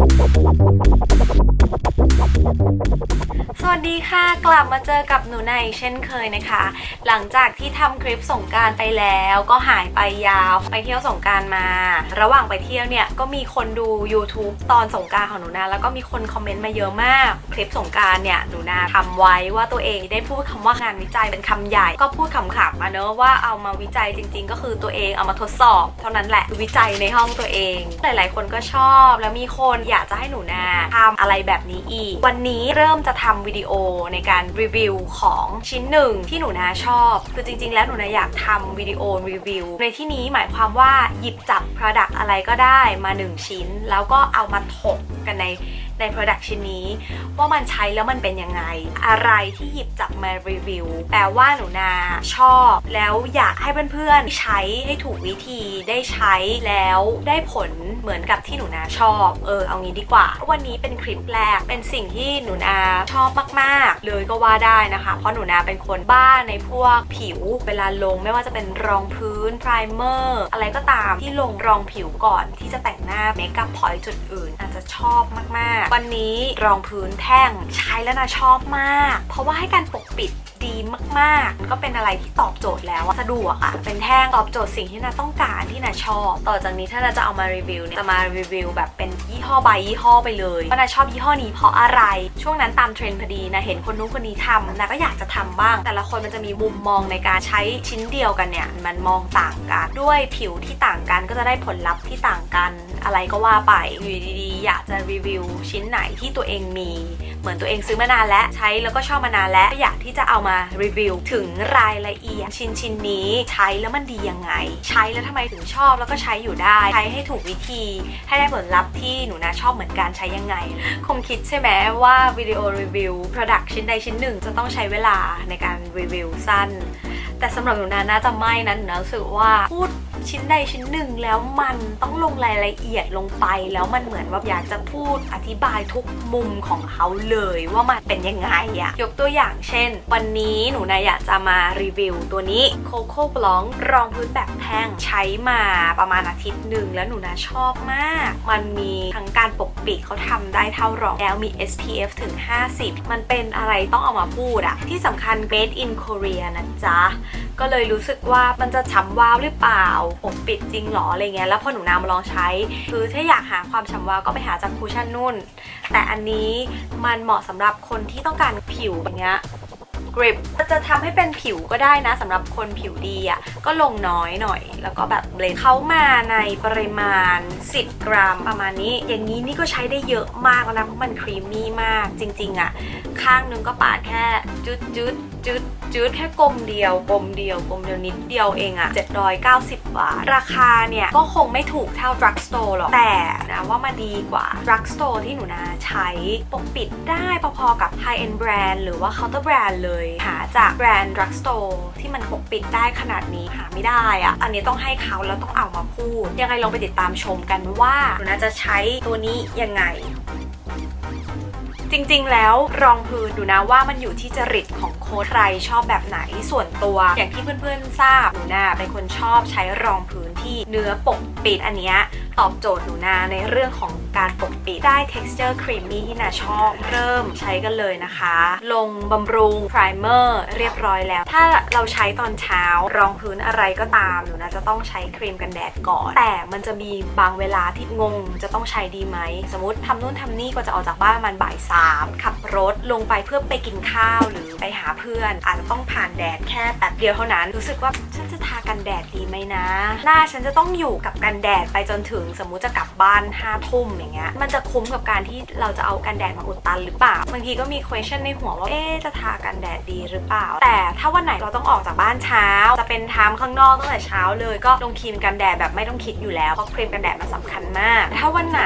สวัสดีค่ะ กลับมาเจอกับหนูนาอีกเช่นเคยนะคะ หลังจากที่ทำคลิปสงการไปแล้วก็หายไปยาวไปเที่ยวสงการมา ระหว่างไปเที่ยวเนี่ยก็มีคนดู YouTube ตอนสงการของหนูนาแล้วก็มีคนคอมเมนต์มาเยอะมาก คลิปสงการเนี่ยหนูนาทำไว้ว่าตัวเองได้พูดคำว่างานวิจัยเป็นคำใหญ่ ก็พูดขำๆมาเนอะว่าเอามาวิจัยจริง ๆ ก็คือตัวเองเอามาทดสอบ เท่านั้นแหละวิจัยในห้องตัวเอง หลาย ๆ คนก็ชอบแล้วมีคนอยากจะให้หนูนาทำอะไรแบบนี้อีก วันนี้เริ่มจะทำวิดีโอในการรีวิวของชิ้นหนึ่งที่หนูนาชอบ คือจริง ๆ แล้วหนูนาอยากทำวิดีโอรีวิว ในที่นี้หมายความว่าหยิบจับ Product อะไรก็ได้มา 1 ชิ้น แล้วก็เอามาถกกันใน ใน Product ชิ้นนี้ ว่ามันใช้แล้วมันเป็นยังไง อะไรที่หยิบจับมารีวิวแปลว่าหนูนาชอบ แล้วอยากให้เพื่อนๆใช้ให้ถูกวิธีได้ใช้แล้วได้ผลเหมือนกับที่หนูนาชอบ เออเอางี้ดีกว่า วันนี้เป็นคลิปแรกเป็นสิ่งที่หนูนาชอบมากๆ เลยก็ว่าได้นะคะ เพราะหนูนาเป็นคนบ้าในพวกผิวเวลาลงไม่ว่าจะเป็นรองพื้นื้น ไพรเมอร์ อะไรก็ตามที่ลงรองผิวก่อนที่จะแต่งหน้าเมคอัพพอยต์จุดอื่น อาจจะชอบมาก ๆ วันนี้รองพื้นแท่งใช้แล้วนะชอบมาก เพราะว่าให้การปกปิด ดีมากๆ ก็เป็นอะไรที่ตอบโจทย์แล้วสะดวกอะเป็นแท่งตอบโจทย์สิ่งที่นาต้องการที่นาชอบ ต่อจากนี้ถ้านาจะเอามารีวิวเนี่ยจะมารีวิวแบบเป็นยี่ห้อใบยี่ห้อไปเลยว่านาชอบยี่ห้อนี้เพราะอะไร ช่วงนั้นตามเทรนด์พอดีนะเห็นคนนู้นคนนี้ทำนาก็อยากจะทำบ้าง แต่ละคนมันจะมีมุมมองในการใช้ชิ้นเดียวกันเนี่ยมันมองต่างกันด้วยผิวที่ต่างกันก็จะได้ผลลัพธ์ที่ต่างกันอะไรก็ว่าไปอยู่ดีๆ อยากจะรีวิวชิ้นไหนที่ตัวเองมี เหมือนตัวเองซื้อมานานแล้วใช้แล้วก็ชอบมานานแล้วอยากที่จะเอามารีวิวถึงรายละเอียดชิ้นชิ้นนี้ใช้แล้วมันดียังไง ใช้แล้วทำไมถึงชอบแล้วก็ใช้อยู่ได้ ใช้ให้ถูกวิธี ให้ได้ผลลัพธ์ที่หนูนาชอบเหมือนกันใช้ยังไง คงคิดใช่ไหมว่าวิดีโอรีวิว Product ชิ้นใดชิ้นหนึ่งจะต้องใช้เวลาในการรีวิวสั้น แต่สำหรับหนูนาน่าจะไม่นะหนูนารู้สึกว่าพูด ชิ้นใดชิ้นหนึ่งแล้วมันต้องลงรายละเอียดลงไป แล้วมันเหมือนว่าอยากจะพูดอธิบายทุกมุมของเขาเลยว่ามันเป็นยังไงอะยกตัวอย่างเช่น วันนี้หนูนาอยากจะมารีวิวตัวนี้ Coco Blanc รองพื้นแบบแท่งใช้มาประมาณอาทิตย์หนึ่งแล้วหนูนาชอบมาก มันมีทั้งการปกปิดเขาทำได้เท่ารองแล้วมี SPF ถึง 50 มันเป็นอะไรต้องเอามาพูดอะที่สำคัญ made in Korea นะจ๊ะ ก็เลยรู้สึกว่ามันจะฉ่ำวาวหรือเปล่าปกปิดจริงหรออะไรเงี้ยแล้วพอหนูนามาลองใช้ คือถ้าอยากหาความฉ่ำวาวก็ไปหาจากคูชั่นนุ่น แต่อันนี้มันเหมาะสำหรับคนที่ต้องการผิวอย่างเงี้ย กริปจะทำให้เป็นผิวก็ได้นะสำหรับคนผิวดีอะ่ะก็ลงน้อยหน่อย แล้วก็แบบเบลนเขามาในปริมาณ 10 กรัมประมาณนี้ อย่างนี้นี่ก็ใช้ได้เยอะมากแล้วนะเพราะมันครีมมี่มากจริง ๆอะ่ะ ข้างนึงก็ปาดแค่จุดจุดจุดจุดแค่กลมเดียวกลมเดียวกลมเดียวนิดเดียวเองอะ790 บาท ราคาเนี่ย ก็คงไม่ถูกเท่า drug store หรอก แต่นะว่ามาดีกว่า drug store ที่หนูนาใช้ปกปิดได้พอๆกับ high end brand หรือว่า counter brand เลยหาจากแบรนด์ drug store ที่มันปกปิดได้ขนาดนี้หาไม่ได้อะอันนี้ต้องให้เขาแล้วต้องเอามาพูด ยังไงลองไปติดตามชมกันว่าหนูนาจะใช้ตัวนี้ยังไงจริงๆ แล้วรองพื้นดูนะว่ามันอยู่ที่จริตของ ค้ดใครชอบแบบไหนส่วนตัว อย่างที่เพื่อนๆทราบหนูนาเป็นคนชอบใช้รองพื้นที่เนื้อปกปิดอันเนี้ยตอบโจทย์หนูนาในเรื่องของการปกปิดได้ texture creamy ที่นาชอบเริ่มใช้กันเลยนะคะ ลงบำรุง primer เรียบร้อยแล้ว ถ้าเราใช้ตอนเช้ารองพื้นอะไรก็ตามหนูนาจะต้องใช้ครีมกันแดดก่อน แต่มันจะมีบางเวลาที่งงจะต้องใช้ดีไหม สมมติทำนู่นทำนี่ก็จะออกจากบ้านมันบ่ายสามขับรถลงไปเพื่อไปกินข้าวหรือไปหาเพื่อนอาจจะต้องผ่านแดดแค่แป๊บเดียวเท่านั้น รู้สึกว่าฉันจะทากันแดดดีไหมนะ หน้าฉันจะต้องอยู่กับกันแดดไปจนถึงสมมุติจะกลับบ้านห้าทุ่มอย่างเงี้ย มันจะคุ้มกับการที่เราจะเอากันแดดมาอุดตันหรือเปล่า บางทีก็มี question ในหัวว่า เอ๊จะทากันแดดดีหรือเปล่า แต่ถ้าวันไหนเราต้องออกจากบ้านเช้า จะเป็นทามข้างนอกตั้งแต่เช้าเลยก็ลงครีมกันแดดแบบไม่ต้องคิดอยู่แล้ว เพราะครีมกันแดดมันสำคัญมาก ถ้าวันไหน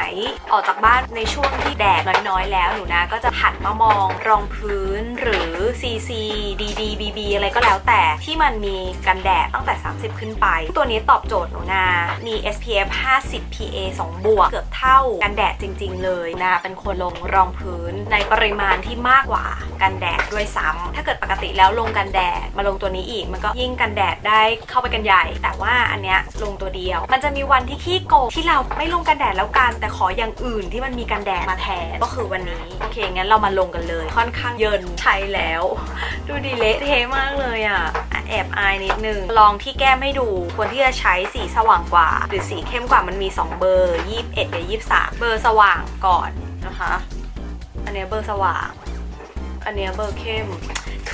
ออกจากบ้านในช่วงที่แดดน้อยๆ แล้วหนูนะก็จะหันมามองรองพื้นหรือ CC DD BB อะไรก็แล้วแต่ที่มันมีกันแดดตั้งแต่ 30 ขึ้นไป ตัวนี้ตอบโจทย์หนูนา มี SPF 50 PA 2 บวก เกือบเท่ากันแดดจริง ๆ เลยนะ เป็นคนลงรองพื้นในปริมาณที่มากกว่ากันแดดด้วยซ้ำถ้าเกิดปกติแล้วลงกันแดดมาลงตัวนี้อีก มันก็ยิ่งกันแดดได้เข้าไปกันใหญ่ แต่ว่าอันเนี้ยลงตัวเดียว มันจะมีวันที่ขี้โกงที่เราไม่ลงกันแดดแล้วกัน แต่ขออย่างอื่นที่มันมีกันแดดมาแทนก็คือวันนี้ โอเคงั้นเรามาลงกันเลย ค่อนข้างเยินใช้แล้วดูดีเละเทะมากเลยอะ แอบอายนิดนึง ลองที่แก้มให้ดู ควรที่จะใช้สีสว่างกว่า หรือสีเข้มกว่ามันมี 2 เบอร์ 21กับ23 เบอร์สว่างก่อนนะคะ อันนี้เบอร์สว่าง อันนี้เบอร์เข้ม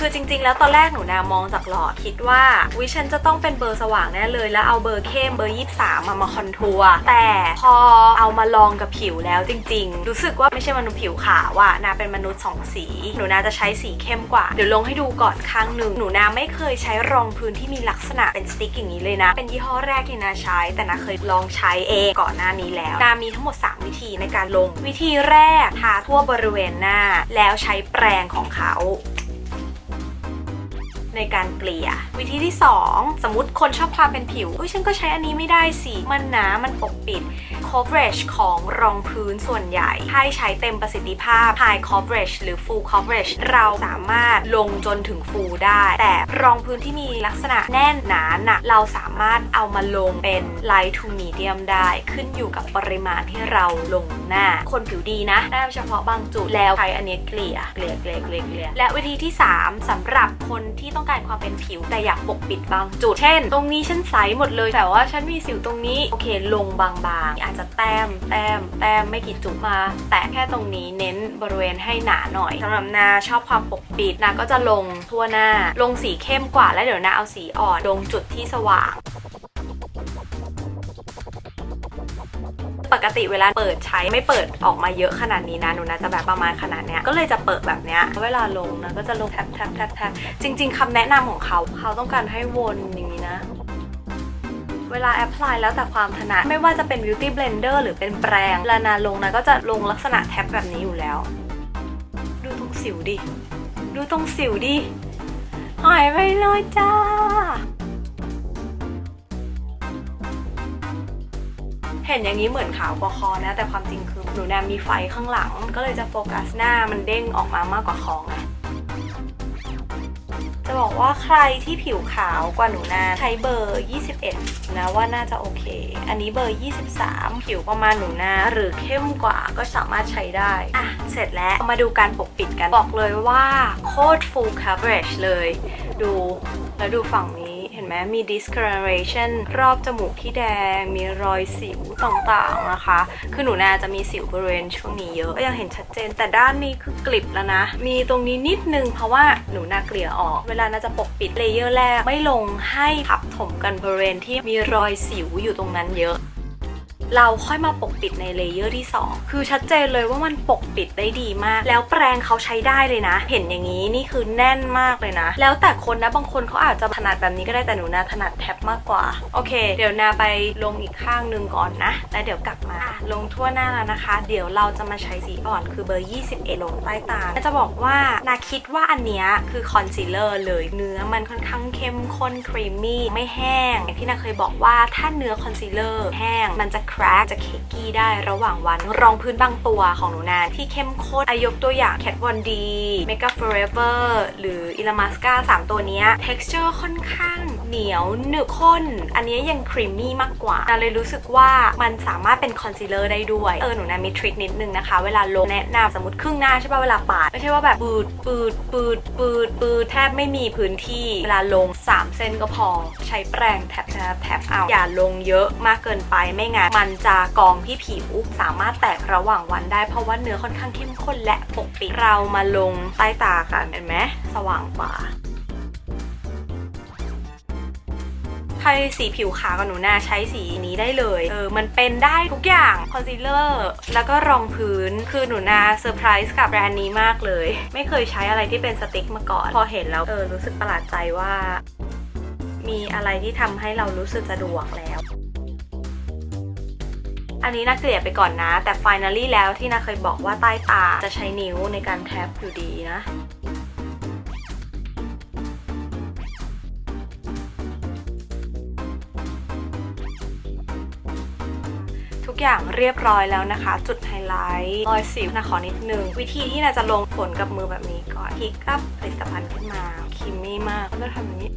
คือจริง ๆ แล้วตอนแรกหนูนามองจากหลอดคิดว่าวิฉันจะต้องเป็นเบอร์สว่างแน่เลย แล้วเอาเบอร์เข้มเบอร์ 23 มามาคอนทัวร์แต่พอเอามาลองกับผิวแล้วจริง ๆ รู้สึกว่าไม่ใช่มนุษย์ผิวขาวอะนาเป็นมนุษย์สองสีหนูนาจะใช้สีเข้มกว่าเดี๋ยวลงให้ดูก่อนข้างหนึ่งหนูนาไม่เคยใช้รองพื้นที่มีลักษณะเป็นสติ๊กอย่างนี้เลยนะ เป็นยี่ห้อแรกที่นาใช้ แต่นาเคยลองใช้เองก่อนหน้านี้แล้วนามีทั้งหมด 3 วิธีในการลง วิธีแรกทาทั่วบริเวณหน้า แล้วใช้แปรงของเขา ในการเกลี่ย วิธีที่ 2 สมมติคนชอบความเป็นผิวอุ้ยฉันก็ใช้อันนี้ไม่ได้สิ มันหนา มันปกปิด coverage ของรองพื้นส่วนใหญ่ ให้ใช้เต็มประสิทธิภาพ high coverage หรือ full coverage เราสามารถลงจนถึง full ได้ แต่รองพื้นที่มีลักษณะแน่นหนาหนักเราสามารถเอามาลงเป็น light to medium ได้ขึ้นอยู่กับปริมาณที่เราลงหน้า คนผิวดีนะได้เฉพาะบางจุดแล้วใช้อันนี้เกลี่ยเกลี่ยเกลี่ยเกลี่ยและวิธีที่ 3สำหรับคนที่ต้องการความเป็นผิว แต่อยากปกปิดบางจุด เช่น ตรงนี้ฉันใสหมดเลย แต่ว่าฉันมีสิวตรงนี้ โอเค ลงบางๆ อาจจะแต้ม แต้ม แต้มไม่กี่จุดมา แตะแค่ตรงนี้เน้นบริเวณให้หนาหน่อยสำหรับนาชอบความปกปิดนาก็จะลงทั่วหน้า ลงสีเข้มกว่าแล้วเดี๋ยวนาเอาสีอ่อนลงจุดที่สว่าง ปกติเวลาเปิดใช้ไม่เปิดออกมาเยอะขนาดนี้นะหนูนะจะแบบประมาณขนาดเนี้ยก็เลยจะเปิดแบบเนี้ยเวลาลงนะก็จะลงแท็บแท็บแท็บแท็บจริง ๆคำแนะนำของเขาเขาต้องการให้วนอย่างนี้นะเวลาแอพพลายแล้วแต่ความถนัดไม่ว่าจะเป็น beauty blender หรือเป็นแปรงลานาลงนะก็จะลงลักษณะแท็บแบบนี้อยู่แล้ว ดูตรงสิวดิ ดูตรงสิวดิหายไปเลยจ้า เห็นอย่างนี้เหมือนขาวกว่าคอนะ แต่ความจริงคือหนูแนมมีไฟข้างหลัง ก็เลยจะโฟกัสหน้ามันเด้งออกมามากกว่าคอไงจะบอกว่าใครที่ผิวขาวกว่าหนูนาใช้เบอร์ 21 นะว่าน่าจะโอเค อันนี้เบอร์ 23 ผิวประมาณหนูนาหรือเข้มกว่าก็สามารถใช้ได้ อะ เสร็จแล้วมาดูการปกปิดกัน บอกเลยว่าโคตร full coverage เลย ดูแล้วดูฝั่งนี้ ไหมมี discoloration รอบจมูกที่แดง มีรอยสิวต่างๆนะคะ คือหนูนาจะมีสิวบริเวณช่วงนี้เยอะก็ยังเห็นชัดเจน แต่ด้านนี้คือกลิบแล้วนะ มีตรงนี้นิดนึงเพราะว่าหนูนาเกลี่ยออก เวลาน่าจะปกปิดเลเยอร์แรกไม่ลงให้ทับถมกันบริเวณที่มีรอยสิวอยู่ตรงนั้นเยอะ เราค่อยมาปกปิดในเลเยอร์ที่ 2 คือชัดเจนเลยว่ามันปกปิดได้ดีมาก แล้วแปรงเขาใช้ได้เลยนะ เห็นอย่างนี้นี่คือแน่นมากเลยนะ แล้วแต่คนนะบางคนเขาอาจจะถนัดแบบนี้ก็ได้แต่หนูนาถนัดแท็บมากกว่า โอเค เดี๋ยวนาไปลงอีกข้างหนึ่งก่อนนะ แล้วเดี๋ยวกลับมา ลงทั่วหน้าแล้วนะคะ เดี๋ยวเราจะมาใช้สีอ่อนคือเบอร์ 21 ลงใต้ตาจะบอกว่านาคิดว่าอันเนี้ยคือคอนซีลเลอร์เลยเนื้อมันค่อนข้างเข้มข้นครีมมี่ไม่แห้งอย่างที่นาเคยบอกว่าถ้าเนื้อคอนซีลเลอร์แห้งมันจะครกจะเคกกี้ได้ระหว่างวันรองพื้นบางตัวของหนูนาที่เข้มข้นอายกตัวอย่าง Kat Von D Makeup Forever หรือ Ilamasca 3 ตัวนี้ texture ค่อนข้างเหนียวหนึบข้น อันนี้ยยังครีมมี่มากกว่านาเลยรู้สึกว่ามันสามารถเป็นคอนซีลเลอร์ได้ด้วย เออหนูนามีทริคนิดนึงนะคะ เวลาลงแนะนำสมมติครึ่งหน้าใช่ป่ะเวลาปาด ไม่ใช่ว่าแบบปืดปืดปืดปืดปืดแทบไม่มีพื้นที่ เวลาลง 3 เส้นก็พอ ใช้แปรงแทบแทบแทบเอา อย่าลงเยอะมากเกินไปไม่งั้นมันจะกองที่ผิวสามารถแตกระหว่างวันได้เพราะว่าเนื้อค่อนข้างเข้มข้นและปกปิดเรามาลงใต้ตากันเห็นไหมสว่างกว่าใครสีผิวขาวกับหนูนาใช้สีนี้ได้เลย เออ มันเป็นได้ทุกอย่าง คอนซีลเลอร์ แล้วก็รองพื้น คือหนูนาเซอร์ไพรส์กับแบรนด์นี้มากเลย ไม่เคยใช้อะไรที่เป็นสติ๊กมาก่อน พอเห็นแล้ว เออ รู้สึกประหลาดใจว่า มีอะไรที่ทำให้เรารู้สึกสะดวกแล้ว อันนี้นาเกลี่ยไปก่อนนะ แต่ finally แล้วที่น่าเคยบอกว่าใต้ตาจะใช้นิ้วในการแท็บอยู่ดีนะทุอย่างเรียบร้อยแล้วนะคะ จุดไฮไลท์รอยสิวนะขอนิดนึง วิธีที่นาจะลงฝนกับมือแบบนี้ก่อนพลิกอัพผลิตภัณฑ์ขึ้นมาครีมมี่มากก็ทำอย่างนี้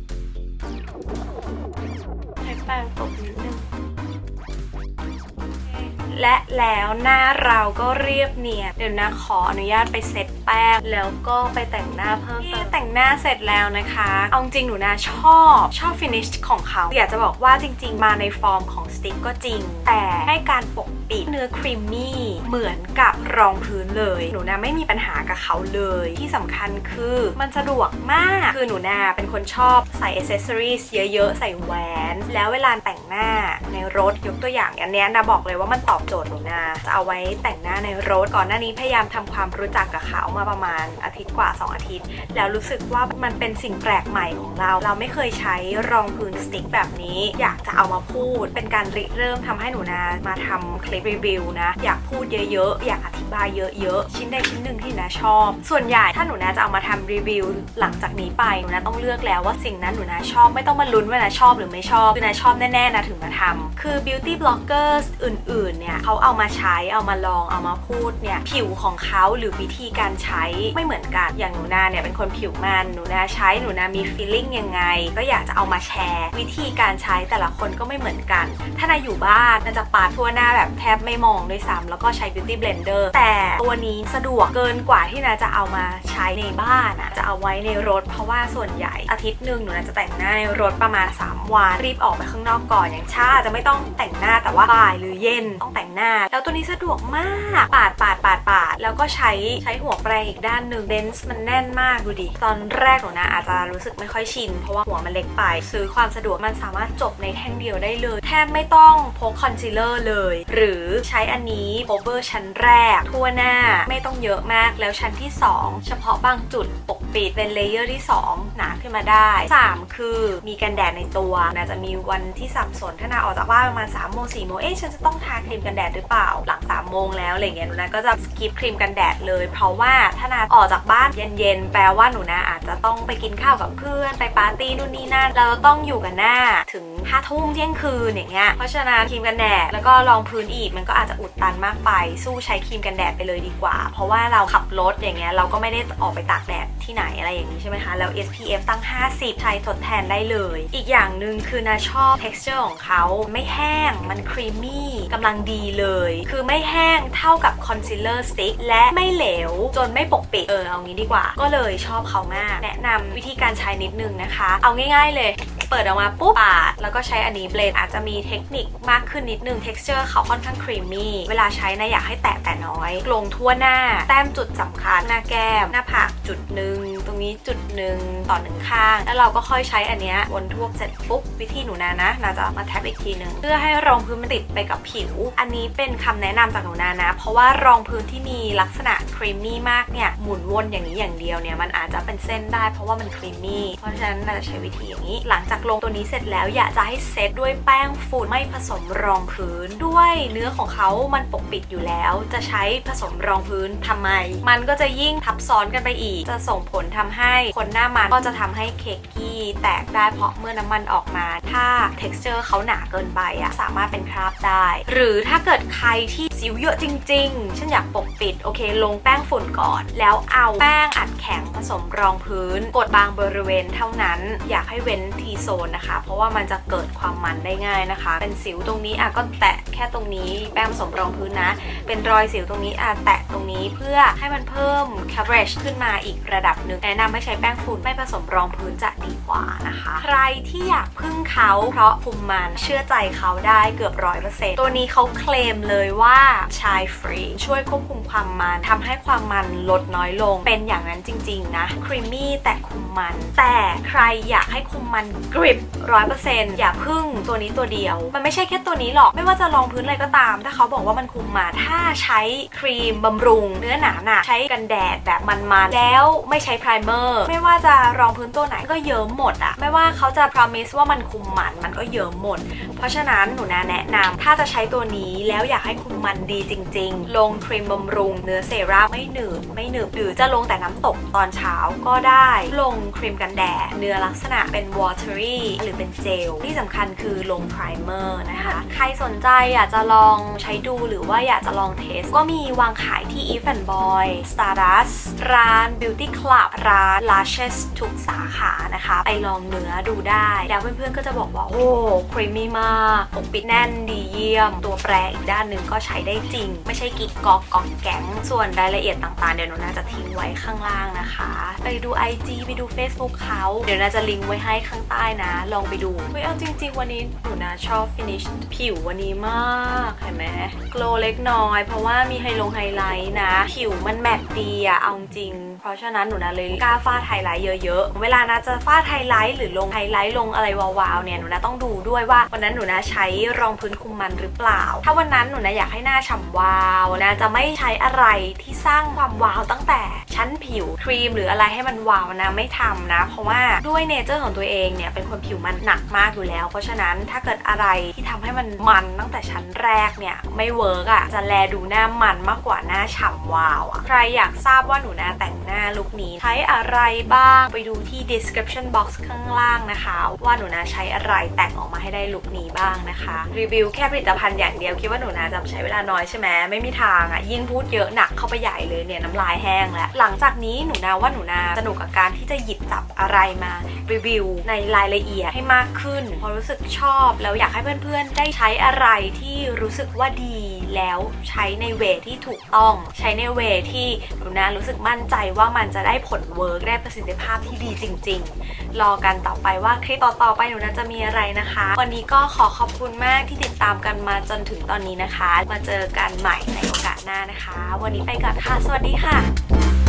และแล้วหน้าเราก็เรียบเนียนเดี๋ยวนะขออนุญาตไปเซตแป้ง แล้วก็ไปแต่งหน้าเพิ่มเติมแต่งหน้าเสร็จแล้วนะคะ เอาจริงหนูนะชอบชอบฟินิชของเขาอยากจะบอกว่าจริง ๆ มาในฟอร์มของสติ๊กก็จริง แต่ให้การปกปิดเนื้อครีมมี่เหมือนกับ รองพื้นเลย หนูนาไม่มีปัญหากับเขาเลย ที่สำคัญคือมันสะดวกมาก คือหนูนาเป็นคนชอบใส่อ c เซสซอรีสเยอะๆ ใส่แหวน แล้วเวลาแต่งหน้าในรถยกตัวอย่างอันนี้นาบอกเลยว่ามันตอบโจทย์หนูนาจะเอาไว้แต่งหน้าในรถก่อนหน้านี้พยายามทำความรู้จักกับเขามาประมาณอาทิตย์กว่า 2 อาทิตย์ แล้วรู้สึกว่ามันเป็นสิ่งแปลกใหม่ของเรา เราไม่เคยใช้รองพื้นสติ๊กแบบนี้ อยากจะเอามาพูด เป็นการริเริ่มทำให้หนูนามาทำคลิปรีวิวนะ อยากพูดเยอะๆ อยากอธิบายเยอะๆ ชิ้นใดชิ้นหนึ่งที่หนูนาชอบ ส่วนใหญ่ถ้าหนูนาจะเอามาทำรีวิว หลังจากนี้ไปหนูนาต้องเลือกแล้วว่าสิ่งนั้นหนูนาชอบไม่ต้องมาลุ้นว่านาชอบหรือไม่ชอบคือนาชอบแน่ๆนะถึงมาทำคือ beauty bloggers อื่นๆเนี่ยเขาเอามาใช้เอามาลองเอามาพูดเนี่ยผิวของเขาหรือวิธีการใช้ไม่เหมือนกันอย่างหนูนาเนี่ยเป็นคนผิวมันหนูนาใช้หนูนามี feeling ยังไง ก็อยากจะเอามาแชร์ วิธีการใช้แต่ละคนก็ไม่เหมือนกัน ถ้านาอยู่บ้านนาจะปาดทั่วหน้าแบบแทบไม่มองด้วยซ้ำแล้วก็ใช้ beauty blender แต่แต่ตัวนี้สะดวกเกินกว่าที่นาจะเอามาใช้ในบ้านอะจะเอาไว้ในรถ เพราะว่าส่วนใหญ่อาทิตย์หนึ่งหนูนาจะแต่งหน้าในรถประมาณ 3 วัน รีบออกไปข้างนอกก่อนอย่างช้าจะไม่ต้องแต่งหน้าแต่ว่าบ่ายหรือเย็นต้องแต่งหน้า แล้วตัวนี้สะดวกมากปาดปาดปาดปาดแล้วก็ใช้ใช้หัวแปรงอีกด้านหนึ่งเดนส์มันแน่นมากดูดิตอนแรกหนูนะอาจจะรู้สึกไม่ค่อยชิน เพราะว่าหัวมันเล็กไป ซื้อความสะดวกมันสามารถจบในแท่งเดียวได้เลย แทบไม่ต้องพกคอนซีลเลอร์เลย หรือใช้อันนี้โอเวอร์ชั้นแรกทั่วหน้าไม่ต้องเยอะมากแล้วชั้นที่ 2 เฉพาะบางจุดปก ปิดเป็นเลเยอร์ที่ 2 หนาขึ้นมาได้ 3 คือมีกันแดดในตัวนะจะมีวันที่สับสนถ้านาออกจากบ้านประมาณ3โมง4โมงเอ๊ะฉันจะต้องทาครีมกันแดดหรือเปล่า หลัง3โมงแล้วอะไรเงี้ยหนูนะก็จะสกิปครีมกันแดดเลย เพราะว่าถ้านาออกจากบ้านเย็นๆแปลว่าหนูนะอาจจะต้องไปกินข้าวกับเพื่อนไปปาร์ตี้นู่นนี่นั่นเราต้องอยู่กันหน้าถึงห้าทุ่มเที่ยงคืนอย่างเงี้ยเพราะฉะนั้นครีมกันแดดแล้วก็รองพื้นอีกมันก็อาจจะอุดตันมากไป สู้ใช้ครีมกันแดดไปเลยดีกว่า เพราะว่าเราขับรถอย่างเงี้ยเราก็ไม่ได้ออกไปตากแดดที่ไหนอะไรอย่างนี้ใช่ไหมคะ แล้ว SPF ตั้ง 50 ใช้ทดแทนได้เลย อีกอย่างหนึ่งคือนาชอบ texture ของเขาไม่แห้ง มันครีมมี่กำลังดีเลย คือไม่แห้งเท่ากับคอนซีลเลอร์สติ๊กและไม่เหลว จนไม่ปกปิด เออ เอางี้ดีกว่า ก็เลยชอบเขามาก แนะนำวิธีการใช้นิดนึงนะคะ เอาง่ายๆเลย เปิดออกมาปุ๊บปาด แล้วก็ใช้อันนี้เบลนอาจจะมีเทคนิคมากขึ้นนิดนึง texture เขาค่อนข้างครีมมี่เวลาใช้นะอยากให้แตะแต่น้อย ลงทั่วหน้า แต้มจุดสำคัญหน้าแก้ม หน้าผากจุดหนึ่งตรงนี้จุดหนึ่งต่อหนึ่งข้าง แล้วเราก็ค่อยใช้อันเนี้ยวนทั่วเสร็จปุ๊บวิธีหนูนานะนาจะมาแท็บอีกทีหนึ่งเพื่อให้รองพื้นมันติดไปกับผิว อันนี้เป็นคำแนะนำจากหนูนานะ เพราะว่ารองพื้นที่มีลักษณะครีมมี่มากเนี่ยหมุนวนอย่างนี้อย่างเดียวเนี่ยมันอาจจะเป็นเส้นได้เพราะว่ามันครีมมี่เพราะฉะนั้นเราจะใช้วิธีอย่างนี้หลังจากลงตัวนี้เสร็จแล้วอยากจะให้เซตด้วยแป้งฝุ่นไม่ผสมรองพื้น ด้วยเนื้อของเขามันปกปิดอยู่แล้ว จะใช้ผสมรองพื้นทำไม มันก็จะยิ่งทับซ้อนกันไปอีก จะส่งผลทำให้คนหน้ามันก็จะทำให้เค้กกี้แตกได้เพราะเมื่อน้ำมันออกมา ถ้า texture เขาหนาเกินไปอะสามารถเป็นคราบได้ หรือถ้าเกิดใครที่สิวเยอะจริง ๆ ฉันอยากปกปิดโอเค ลงแป้งฝุ่นก่อน แล้วเอาแป้งอัดแข็งผสมรองพื้น กดบางบริเวณเท่านั้น อยากให้เว้นทีโซนนะคะ เพราะว่ามันจะเกิดความมันได้ง่ายนะคะ เป็นสิวตรงนี้อะก็แตะแค่ตรงนี้แป้งผสมรองพื้นนะ เป็นรอยสิวตรงนี้อะแตะตรงนี้เพื่อให้มันเพิ่ม coverage ขึ้นมาอีกระดับหนึ่งแนะนำให้ใช้แป้งฝุ่นไม่ผสมรองพื้นจะดี ว่านะคะ ใครที่อยากพึ่งเขาเพราะคุมมันเชื่อใจเขาได้เกือบร้อยเปอร์เซ็นต์ตัวนี้เขาเคลมเลยว่าชายฟรีช่วยควบคุมความมันทำให้ความมันลดน้อยลงเป็นอย่างนั้นจริง ๆ นะครีมมี่แต่คุมมัน แต่ใครอยากให้คุมมันกริบร้อยเปอร์เซ็นต์อย่าพึ่งตัวนี้ตัวเดียว มันไม่ใช่แค่ตัวนี้หรอก ไม่ว่าจะรองพื้นอะไรก็ตาม ถ้าเขาบอกว่ามันคุมมาถ้าใช้ครีมบำรุง เนื้อหนาหนาใช้กันแดดแบบมันๆแล้วไม่ใช้ไพรเมอร์ ไม่ว่าจะรองพื้นตัวไหนก็เยยิ้มหมดอะไม่ว่าเขาจะ promise ว่ามันคุมมันมันก็เยิ้มหมด เพราะฉะนั้นหนูนาแนะนำถ้าจะใช้ตัวนี้แล้วอยากให้คุมมันดีจริง ๆ ลงครีมบำรุงเนื้อเซรั่มไม่หนืดไม่หนึบหรือจะลงแต่น้ำตกตอนเช้าก็ได้ ลงครีมกันแดดเนื้อลักษณะเป็น watery หรือเป็นเจลที่สำคัญคือลง primer นะคะ ใครสนใจอยากจะลองใช้ดูหรือว่าอยากจะลองเทส ก็มีวางขายที่ Eve and Boy Stardust ร้าน Beauty Club ร้าน Lashes ทุกสาขานะคะไปลองเนื้อดูได้แล้วเพื่อนๆก็จะบอกว่าโอ้ครีมมี่มากปกปิดแน่นดีเยี่ยม ตัวแปรอีกด้านหนึ่งก็ใช้ได้จริง ไม่ใช่กิ๊กกอกกองแก๊งส่วนรายละเอียดต่างๆ เดี๋ยวหนูน่าจะทิ้งไว้ข้างล่างนะคะ ไปดู IG ไปดู Facebook เขาเดี๋ยวน่าจะลิงก์ไว้ให้ข้างใต้นะ ลองไปดูเฮ้ยเอาจริง ๆ วันนี้หนูนาชอบ finish ผิววันนี้มากเห็นไหมโกลเล็กน้อย เพราะว่ามีไฮลงไฮไลท์นะ ผิวมันแมตต์ดีอะเอาจริง เพราะฉะนั้นหนูนาเลยกล้าฟาดไฮไลท์เยอะๆ เวลานะจะฟาดไฮไลท์หรือลงไฮไลท์ลงอะไรวาวๆเนี่ยหนูนาต้องดูด้วยว่าวันนั้นหนูนาใช้รองพื้นคุมมันหรือเปล่า ถ้าวันนั้นหนูนาอยากให้หน้าฉ่ำวาวนะจะไม่ใช้อะไรที่สร้างความวาวตั้งแต่ชั้นผิวครีมหรืออะไรให้มันวาวนะไม่ทำนะ เพราะว่าด้วยเนเจอร์ของตัวเองเนี่ยเป็นคนผิวมันหนักมากอยู่แล้ว เพราะฉะนั้นถ้าเกิดอะไรที่ทำให้มันมันตั้งแต่ชั้นแรกเนี่ยไม่เวิร์กอะจะแลดูหน้ามันมากกว่าหน้าฉ่ำวาวอะใครอยากทราบว่าหนูนาแต่งหน้าลุคนี้ใช้อะไรบ้างไปดูที่ description box ข้างล่างนะคะ ว่าหนูนาใช้อะไรแต่งออกมาให้ได้ลุคนี้บ้างนะคะ รีวิวแค่ผลิตภัณฑ์อย่างเดียวคิดว่าหนูนาจะใช้เวลาน้อยใช่ไหมไม่มีทางอะยิ่งพูดเยอะหนักเข้าไปใหญ่เลยเนี่ยน้ำลายแห้งแล้วหลังจากนี้หนูนาว่าหนูนาสนุกกับการที่จะหยิบจับอะไรมารีวิวในรายละเอียดให้มากขึ้นพราะรู้สึกชอบแล้วอยากให้เพื่อนๆได้ใช้อะไรที่รู้สึกว่าดี แล้วใช้ในเวที่ถูกต้องใช้ในเวที่หนูนารู้สึกมั่นใจว่ามันจะได้ผลเวิร์กได้ประสิทธิภาพที่ดีจริง ๆ รอกันต่อไปว่าคลิปต่อๆไปหนูนาจะมีอะไรนะคะ วันนี้ก็ขอขอบคุณมากที่ติดตามกันมาจนถึงตอนนี้นะคะ มาเจอกันใหม่ในโอกาสหน้านะคะ วันนี้ไปก่อนค่ะ สวัสดีค่ะ